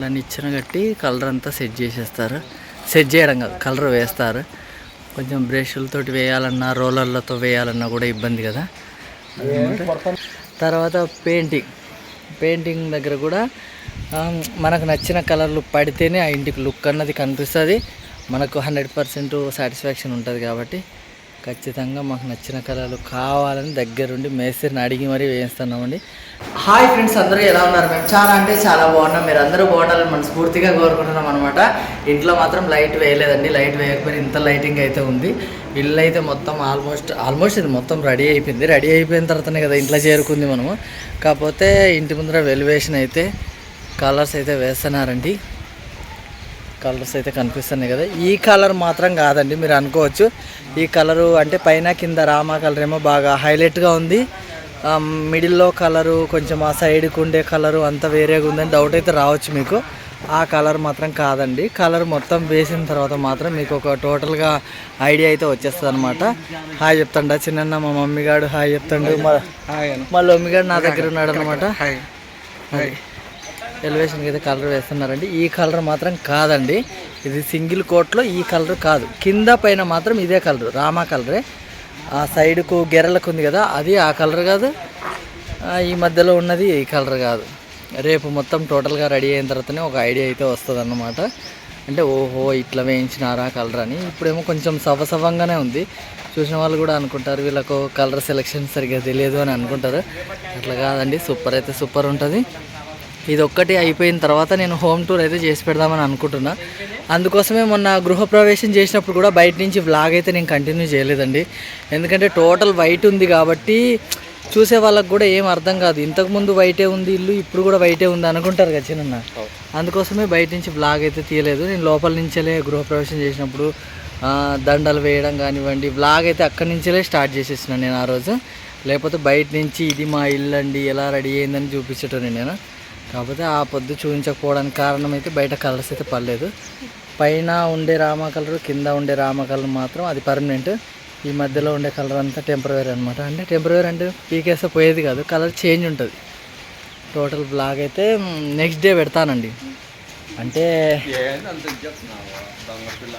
దాన్ని ఇచ్చిన కట్టి కలర్ అంతా సెట్ చేసేస్తారు. సెట్ చేయడం కాదు కలర్ వేస్తారు. కొంచెం బ్రష్లతో వేయాలన్నా రోలర్లతో వేయాలన్నా కూడా ఇబ్బంది కదా. తర్వాత పెయింటింగ్. పెయింటింగ్ దగ్గర కూడా మనకు నచ్చిన కలర్లు పడితేనే ఆ ఇంటికి లుక్ అన్నది కనిపిస్తుంది. మనకు హండ్రెడ్ పర్సెంట్ సాటిస్ఫాక్షన్ ఉంటుంది కాబట్టి ఖచ్చితంగా మాకు నచ్చిన కళలు కావాలని దగ్గరుండి మేస్త్రిని అడిగి మరీ వేయిస్తున్నామండి. హాయ్ ఫ్రెండ్స్ అందరూ ఎలా ఉన్నారు? మేము చాలా అంటే చాలా బాగున్నాం. మీరు అందరూ బాగుండాలని మనస్ఫూర్తిగా కోరుకుంటున్నాం అనమాట ఇంట్లో మాత్రం లైట్ వేయలేదండి. లైట్ వేయకపోయినా ఇంత లైటింగ్ అయితే ఉంది. ఇల్లు అయితే మొత్తం ఆల్మోస్ట్ ఆల్మోస్ట్ ఇది మొత్తం రెడీ అయిపోయింది. రెడీ అయిపోయిన తర్వాతనే కదా ఇంట్లో చేరుకుంది మనము. కాకపోతే ఇంటి ముందర వెలివేషన్ అయితే కలర్స్ అయితే వేస్తున్నారండి. కలర్స్ అయితే కనిపిస్తున్నాయి కదా. ఈ కలర్ మాత్రం కాదండి మీరు అనుకోవచ్చు. ఈ కలరు అంటే పైన కింద రామా కలర్ ఏమో బాగా హైలైట్గా ఉంది. మిడిల్లో కలరు కొంచెం ఆ సైడ్కి ఉండే కలరు అంతా వేరేగా ఉందని డౌట్ అయితే రావచ్చు మీకు. ఆ కలర్ మాత్రం కాదండి. కలర్ మొత్తం వేసిన తర్వాత మాత్రం మీకు ఒక టోటల్గా ఐడియా అయితే వచ్చేస్తుంది అనమాట హాయ్ చెప్తాండ చిన్న మా మమ్మీ గాడు హాయ్ చెప్తాడు. మా మా మమ్మీ గారు నా దగ్గర ఉన్నాడు అనమాట ఎలివేషన్కి అయితే కలర్ వేస్తున్నారండి. ఈ కలర్ మాత్రం కాదండి. ఇది సింగిల్ కోట్లో ఈ కలర్ కాదు. కింద పైన మాత్రం ఇదే కలర్ రామా కలరే ఆ సైడ్కు గెర్రలకు ఉంది కదా అది ఆ కలర్ కాదు. ఈ మధ్యలో ఉన్నది ఈ కలర్ కాదు. రేపు మొత్తం టోటల్గా రెడీ అయిన తర్వాతనే ఒక ఐడియా అయితే వస్తుంది అన్నమాట అంటే ఓహో ఇట్లా వేయించినారా కలర్ అని. ఇప్పుడేమో కొంచెం సవసవంగానే ఉంది. చూసిన వాళ్ళు కూడా అనుకుంటారు వీళ్ళకు కలర్ సెలెక్షన్ సరిగ్గా తెలియదు అని అనుకుంటారు. అట్లా కాదండి సూపర్ అయితే సూపర్ ఉంటుంది. ఇది ఒక్కటి అయిపోయిన తర్వాత నేను హోమ్ టూర్ అయితే చేసి పెడదామని అనుకుంటున్నా. అందుకోసమే మొన్న గృహప్రవేశం చేసినప్పుడు కూడా బయట నుంచి వ్లాగ్ అయితే నేను కంటిన్యూ చేయలేదండి. ఎందుకంటే టోటల్ వైట్ ఉంది కాబట్టి చూసే వాళ్ళకి కూడా ఏం అర్థం కాదు. ఇంతకుముందు వైటే ఉంది ఇల్లు ఇప్పుడు కూడా వైటే ఉంది అనుకుంటారు కదా చిన్న అందుకోసమే బయట నుంచి వ్లాగ్ అయితే తీయలేదు. నేను లోపల నుంచేలే గృహప్రవేశం చేసినప్పుడు దండలు వేయడం కానివ్వండి వ్లాగ్ అయితే అక్కడి నుంచేలే స్టార్ట్ చేసేసినాను నేను ఆ రోజు. లేకపోతే బయట నుంచి ఇది మా ఇల్లు అండి ఎలా రెడీ అయిందని చూపించటం నేను. కాకపోతే ఆ పొద్దు చూపించకపోవడానికి కారణం అయితే బయట కలర్స్ అయితే పడలేదు. పైన ఉండే రామ కలర్ కింద ఉండే రామ కలర్ మాత్రం అది పర్మనెంట్ ఈ మధ్యలో ఉండే కలర్ అంతా టెంపరీ అనమాట అంటే టెంపరీ అంటే పీకేస్తే పోయేది కాదు కలర్ చేంజ్ ఉంటుంది. టోటల్ బ్లాగ్ అయితే నెక్స్ట్ డే పెడతానండి. అంటే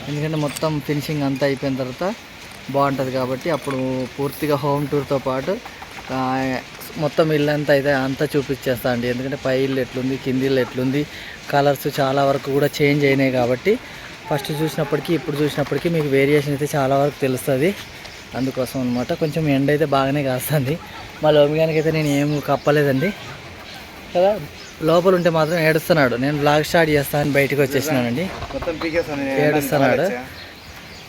ఎందుకంటే మొత్తం ఫినిషింగ్ అంతా అయిపోయిన తర్వాత బాగుంటుంది కాబట్టి అప్పుడు పూర్తిగా హోమ్ టూర్తో పాటు మొత్తం ఇల్లు అంతా అయితే అంతా చూపించేస్తా అండి. ఎందుకంటే పై ఇల్లు ఎట్లుంది కింది ఇల్లు ఎట్లుంది కలర్స్ చాలా వరకు కూడా చేంజ్ అయినాయి కాబట్టి ఫస్ట్ చూసినప్పటికీ ఇప్పుడు చూసినప్పటికీ మీకు వేరియేషన్ అయితే చాలా వరకు తెలుస్తుంది. అందుకోసం అనమాట కొంచెం ఎండ అయితే బాగానే కాస్తుంది. మా లోమిగానికి అయితే నేను ఏం కప్పలేదండి. కదా లోపల ఉంటే మాత్రం ఏడుస్తున్నాడు. నేను బ్లాగ్ స్టార్ట్ చేస్తానని బయటకు వచ్చేసినానండి. ఏడుస్తున్నాడు.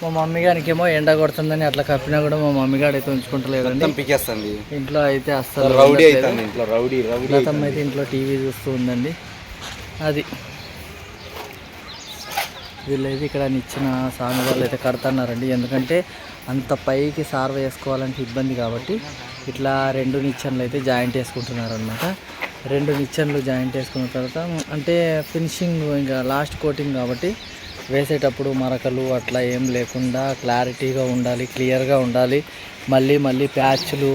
మా మమ్మీ గారికి ఏమో ఎండ కొడుతుందని అట్లా కప్పినా కూడా మా మమ్మీ గారు అయితే ఉంచుకుంటలేదండి. పీకేస్తుంది. ఇంట్లో అయితే అస్సలు రౌడీ ఉండట్లేదు. అవుతుంది ఇంట్లో రౌడీ రౌడీ అయితే ఇంట్లో టీవీ చూస్తూ ఉందండి. అది. వీళ్ళైతే ఇక్కడ నిచ్చిన సామి వాళ్ళు అయితే కడుతున్నారండి. ఎందుకంటే అంత పైకి సార్వ వేసుకోవాలంటే ఇబ్బంది కాబట్టి ఇట్లా రెండు నిచ్చెనలు అయితే జాయింట్ వేసుకుంటున్నారు అనమాట రెండు నిచ్చెనలు జాయింట్ వేసుకున్న తర్వాత అంటే ఫినిషింగ్ ఇంకా లాస్ట్ కోటింగ్ కాబట్టి వేసేటప్పుడు మరకలు అట్లా ఏం లేకుండా క్లారిటీగా ఉండాలి క్లియర్గా ఉండాలి. మళ్ళీ మళ్ళీ ప్యాచ్లు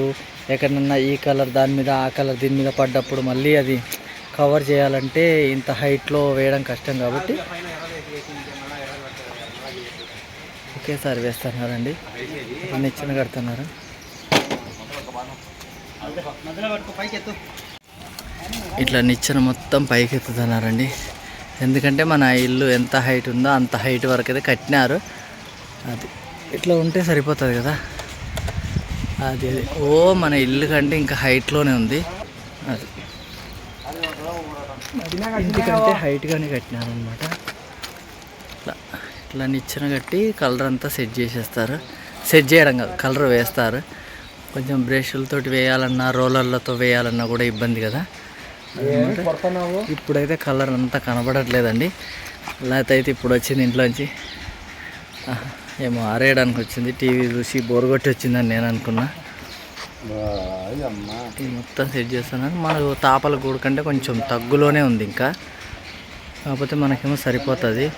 ఎక్కడన్నా ఈ కలర్ దాని మీద ఆ కలర్ దీని మీద పడ్డప్పుడు మళ్ళీ అది కవర్ చేయాలంటే ఇంత హైట్లో వేయడం కష్టం కాబట్టి ఒకేసారి వేస్తున్నారండి. నిచ్చెన కడుతున్నారు. ఇట్లా నిచ్చెన మొత్తం పైకి ఎత్తుతున్నారండి ఎందుకంటే మన ఇల్లు ఎంత హైట్ ఉందో అంత హైట్ వరకు అయితే కట్టినారు. అది ఇట్లా ఉంటే సరిపోతుంది కదా. అది అది. ఓ మన ఇల్లు కంటే ఇంకా హైట్లోనే ఉంది. అది. ఇంటికంటే హైట్గానే కట్టినారు అనమాట ఇట్లా ఇట్లా నిచ్చెన కట్టి కలర్ అంతా సెట్ చేసేస్తారు. సెట్ చేయడం కాదు కలర్ వేస్తారు. కొంచెం బ్రష్లతోటి వేయాలన్నా రోలర్లతో వేయాలన్నా కూడా ఇబ్బంది కదా. ఇప్పుడైతే కలర్ అంతా కనబడట్లేదండి. లేకపోతే అయితే ఇప్పుడు వచ్చింది ఇంట్లోంచి. ఏమో ఆరేయడానికి వచ్చింది. టీవీ చూసి బోర్ కొట్టి వచ్చిందని నేను అనుకున్నా. మొత్తం సెట్ చేస్తున్నాను. మనకు తాపల గూడు కంటే కొంచెం తగ్గులోనే ఉంది ఇంకా. కాకపోతే మనకేమో సరిపోతుంది.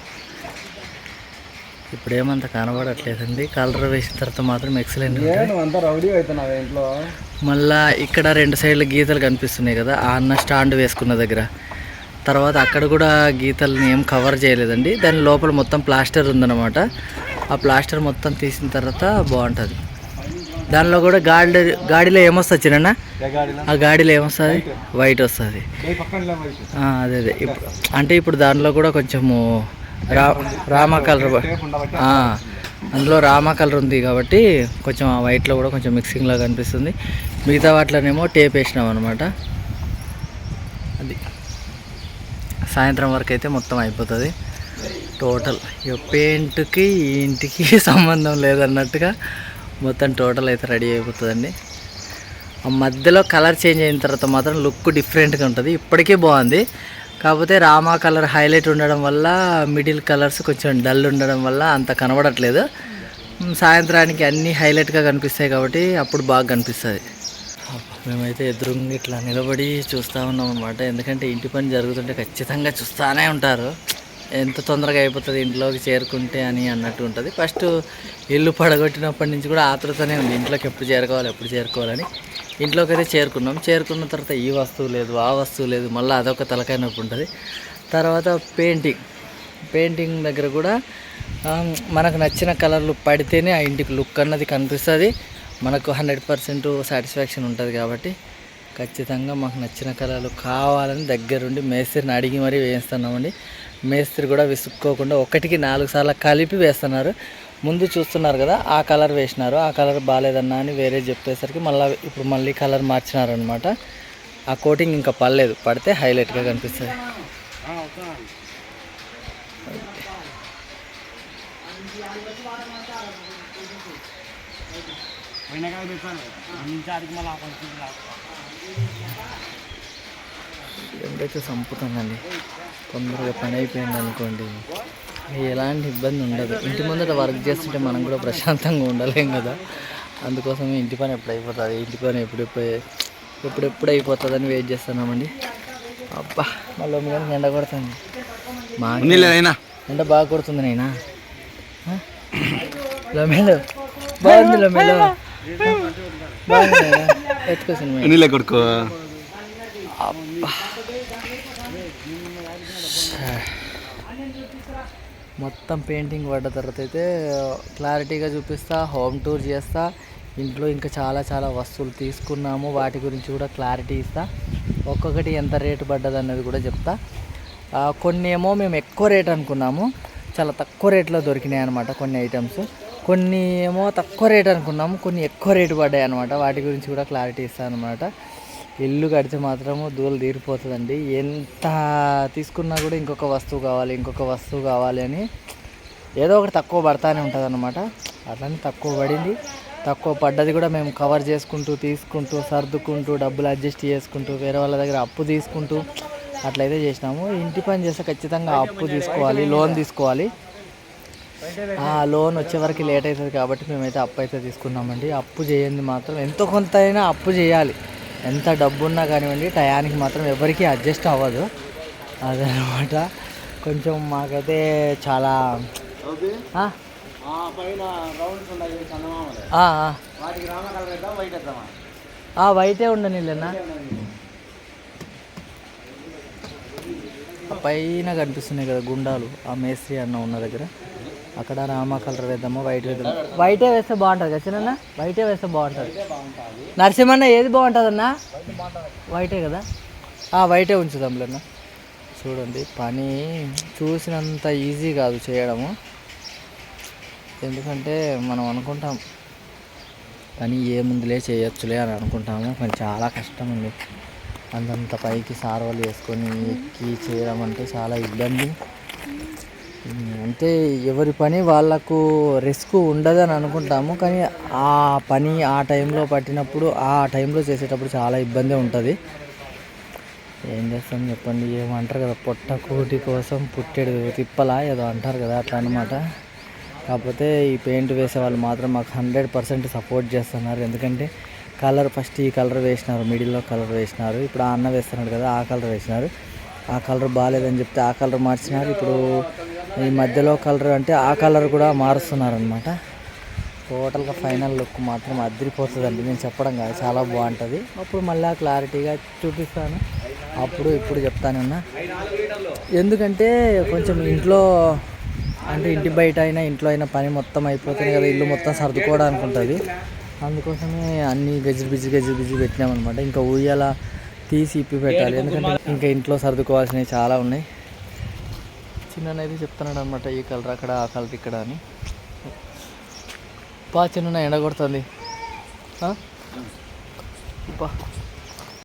ఇప్పుడు ఏమంత కనబడట్లేదండి. కలర్ వేసిన తర్వాత మాత్రం ఎక్సలెంట్ ఇంట్లో. మళ్ళా ఇక్కడ రెండు సైడ్ల గీతలు కనిపిస్తున్నాయి కదా ఆ అన్న స్టాండ్ వేసుకున్న దగ్గర. తర్వాత అక్కడ కూడా గీతల్ని ఏం కవర్ చేయలేదండి. దాని లోపల మొత్తం ప్లాస్టర్ ఉందన్నమాట. ఆ ప్లాస్టర్ మొత్తం తీసిన తర్వాత బాగుంటుంది. దానిలో కూడా గాడి గాడిలో ఏమొస్తుంది చిన్న ఆ గాడిలో ఏమొస్తుంది? వైట్ వస్తుంది. అదే అదే. ఇప్పుడు అంటే ఇప్పుడు దానిలో కూడా కొంచెము రా రామా కలర్ అందులో రామా కలర్ ఉంది కాబట్టి కొంచెం ఆ వైట్లో కూడా కొంచెం మిక్సింగ్లా కనిపిస్తుంది మిగతా వాటిలోనేమో టేప్ వేసినాం అనమాట అది సాయంత్రం వరకు అయితే మొత్తం అయిపోతుంది. టోటల్ ఇక పెయింట్కి ఇంటికి సంబంధం లేదన్నట్టుగా మొత్తం టోటల్ అయితే రెడీ అయిపోతుందండి. ఆ మధ్యలో కలర్ చేంజ్ అయిన తర్వాత మాత్రం లుక్ డిఫరెంట్గా ఉంటుంది. ఇప్పటికీ బాగుంది. కాకపోతే రామా కలర్ హైలైట్ ఉండడం వల్ల మిడిల్ కలర్స్ కొంచెం డల్ ఉండడం వల్ల అంత కనబడట్లేదు. సాయంత్రానికి అన్నీ హైలైట్గా కనిపిస్తాయి కాబట్టి అప్పుడు బాగా కనిపిస్తుంది. మేమైతే ఎదురుంగా ఇట్లా నిలబడి చూస్తూ ఉన్నాం అనమాట ఎందుకంటే ఇంటి పని జరుగుతుంటే ఖచ్చితంగా చూస్తూనే ఉంటారు. ఎంత తొందరగా అయిపోతుంది ఇంట్లోకి చేరుకుంటే అని అన్నట్టు ఉంటుంది. ఫస్ట్ ఇల్లు పడగొట్టినప్పటి నుంచి కూడా ఆతృతనే ఉంది. ఇంట్లోకి ఎప్పుడు చేరుకోవాలి ఎప్పుడు చేరుకోవాలని. ఇంట్లోకి అయితే చేరుకున్నాం. చేరుకున్న తర్వాత ఈ వస్తువు లేదు ఆ వస్తువు లేదు. మళ్ళీ అదొక తలకాయ నొప్పి ఉంటుంది. తర్వాత పెయింటింగ్. పెయింటింగ్ దగ్గర కూడా మనకు నచ్చిన కలర్లు పడితేనే ఆ ఇంటికి లుక్ అన్నది కనిపిస్తుంది. మనకు హండ్రెడ్ పర్సెంట్ సాటిస్ఫాక్షన్ ఉంటుంది కాబట్టి ఖచ్చితంగా మాకు నచ్చిన కలర్లు కావాలని దగ్గరుండి మేస్త్రిని అడిగి మరీ వేయిస్తున్నామండి. మేస్త్రి కూడా విసుక్కోకుండా ఒకటికి నాలుగు సార్లు కలిపి వేస్తున్నారు. ముందు చూస్తున్నారు కదా ఆ కలర్ వేసినారు. ఆ కలర్ బాగాలేదన్నా అని వేరే చెప్పేసరికి మళ్ళీ ఇప్పుడు మళ్ళీ కలర్ మార్చినారనమాట ఆ కోటింగ్ ఇంకా పడలేదు. పడితే హైలైట్గా కనిపిస్తుంది. ఎండైతే చంపుతుందండి తొందరగా పని అయిపోయింది అనుకోండి. ఎలాంటి ఇబ్బంది ఉండదు. ఇంటి ముందర వర్క్ చేస్తుంటే మనం కూడా ప్రశాంతంగా ఉండలేం కదా. అందుకోసమే ఇంటి పని ఎప్పుడు అయిపోతుంది? ఇంటి పని ఎప్పుడెప్పుడు ఎప్పుడెప్పుడు అయిపోతుందని వెయిట్ చేస్తున్నామండి. అబ్బా మళ్ళీ మీద ఎండ కొడుతుంది. మా అయినా ఎండ బాగా కొడుతుంది నైనా లొమేలో బాగుంది లొమేలో బాగుంది నాయనా. ఎత్తుకో సినిమా. నీళ్ళ కొడుకో. మొత్తం పెయింటింగ్ పడ్డ తర్వాత అయితే క్లారిటీగా చూపిస్తా హోమ్ టూర్ చేస్తా. ఇంట్లో ఇంకా చాలా చాలా వస్తువులు తీసుకున్నాము. వాటి గురించి కూడా క్లారిటీ ఇస్తా. ఒక్కొక్కటి ఎంత రేటు పడ్డది అన్నది కూడా చెప్తా. కొన్ని ఏమో మేము ఎక్కువ రేట్ అనుకున్నాము. చాలా తక్కువ రేట్లో దొరికినాయి అనమాట కొన్ని ఐటమ్స్. కొన్ని ఏమో తక్కువ రేట్ అనుకున్నాము. కొన్ని ఎక్కువ రేటు పడ్డాయి అనమాట వాటి గురించి కూడా క్లారిటీ ఇస్తాను అనమాట ఇల్లు కడితే మాత్రము దూలు తీరిపోతుందండి. ఎంత తీసుకున్నా కూడా ఇంకొక వస్తువు కావాలి ఇంకొక వస్తువు కావాలి అని ఏదో ఒకటి తక్కువ పడతానే ఉంటుంది అనమాట అట్లనే తక్కువ పడింది. తక్కువ పడ్డది కూడా మేము కవర్ చేసుకుంటూ తీసుకుంటూ సర్దుకుంటూ డబ్బులు అడ్జస్ట్ చేసుకుంటూ వేరే వాళ్ళ దగ్గర అప్పు తీసుకుంటూ అట్లయితే చేసినాము. ఇంటి పని చేస్తే ఖచ్చితంగా అప్పు తీసుకోవాలి లోన్ తీసుకోవాలి. ఆ లోన్ వచ్చే వరకు లేట్ అవుతుంది కాబట్టి మేమైతే అప్పు అయితే తీసుకున్నామండి. అప్పు చేయండి మాత్రం. ఎంతో కొంత అయినా అప్పు చేయాలి. ఎంత డబ్బు ఉన్నా కానివ్వండి టయానికి మాత్రం ఎవరికి అడ్జస్ట్ అవ్వదు. అదనమాట. కొంచెం మాకైతే చాలా వైట్ ఉండని పైన కనిపిస్తున్నాయి కదా గుండాలు ఆ మేస్త్రి అన్న ఉన్న దగ్గర. అక్కడ రామా కలర్ వేద్దామా వైట్ వేద్దాం వైటే వేస్తే బాగుంటుంది కదా చిన్న వైటే వేస్తే బాగుంటుంది? నరసింహన్న ఏది బాగుంటుంది. అన్న వైటే కదా? ఆ వైటే ఉంచుదాంలేనా చూడండి పని చూసినంత ఈజీ కాదు చేయడము. ఎందుకంటే మనం అనుకుంటాం పని ఏముందిలే చేయొచ్చులే అని అనుకుంటాము. కానీ చాలా కష్టం ఉంది అంతంత పైకి సార్వలు వేసుకొని ఎక్కి చేయడం అంటే చాలా ఇబ్బంది. అంటే ఎవరి పని వాళ్ళకు రిస్క్ ఉండదని అనుకుంటాము కానీ ఆ పని ఆ టైంలో పట్టినప్పుడు ఆ టైంలో చేసేటప్పుడు చాలా ఇబ్బంది ఉంటుంది. ఏం చేస్తాం చెప్పండి ఏమంటారు కదా పొట్ట కూటి కోసం పుట్టెడు తిప్పలా ఏదో అంటారు కదా అట్లా అనమాట కాకపోతే ఈ పెయింట్ వేసే వాళ్ళు మాత్రం మాకు హండ్రెడ్ పర్సెంట్ సపోర్ట్ చేస్తున్నారు. ఎందుకంటే కలర్ ఫస్ట్ ఈ కలర్ వేసినారు మిడిల్లో కలర్ వేసినారు. ఇప్పుడు ఆ అన్న వేస్తున్నాడు కదా ఆ కలర్ వేసినారు. ఆ కలర్ బాగాలేదని చెప్తే ఆ కలర్ మార్చినారు. ఇప్పుడు ఈ మధ్యలో కలర్ అంటే ఆ కలర్ కూడా మారుస్తున్నారు అనమాట టోటల్గా ఫైనల్ లుక్ మాత్రం అదిరిపోతుందండి. నేను చెప్పడం కాదు చాలా బాగుంటుంది. అప్పుడు మళ్ళీ క్లారిటీగా చూపిస్తాను. అప్పుడు ఇప్పుడు చెప్తానన్నా ఎందుకంటే కొంచెం ఇంట్లో అంటే ఇంటి బయట అయినా ఇంట్లో అయినా పని మొత్తం అయిపోతుంది కదా ఇల్లు మొత్తం సర్దుకోవడానికి ఉంటుంది. అందుకోసమే అన్ని గజిబిజి బిజీ గజిబిజి బిజీ పెట్టినామన్నమాట. ఇంకా ఊయ్యాల తీసి ఇప్పి పెట్టాలి. ఎందుకంటే ఇంకా ఇంట్లో సర్దుకోవాల్సినవి చాలా ఉన్నాయి. చిన్ననైతే చెప్తున్నాడు అనమాట ఈ కలర్ అక్కడ ఆ కలర్ ఇక్కడ అని. పా చిన్న ఎండ కొడుతుంది ఆ? పా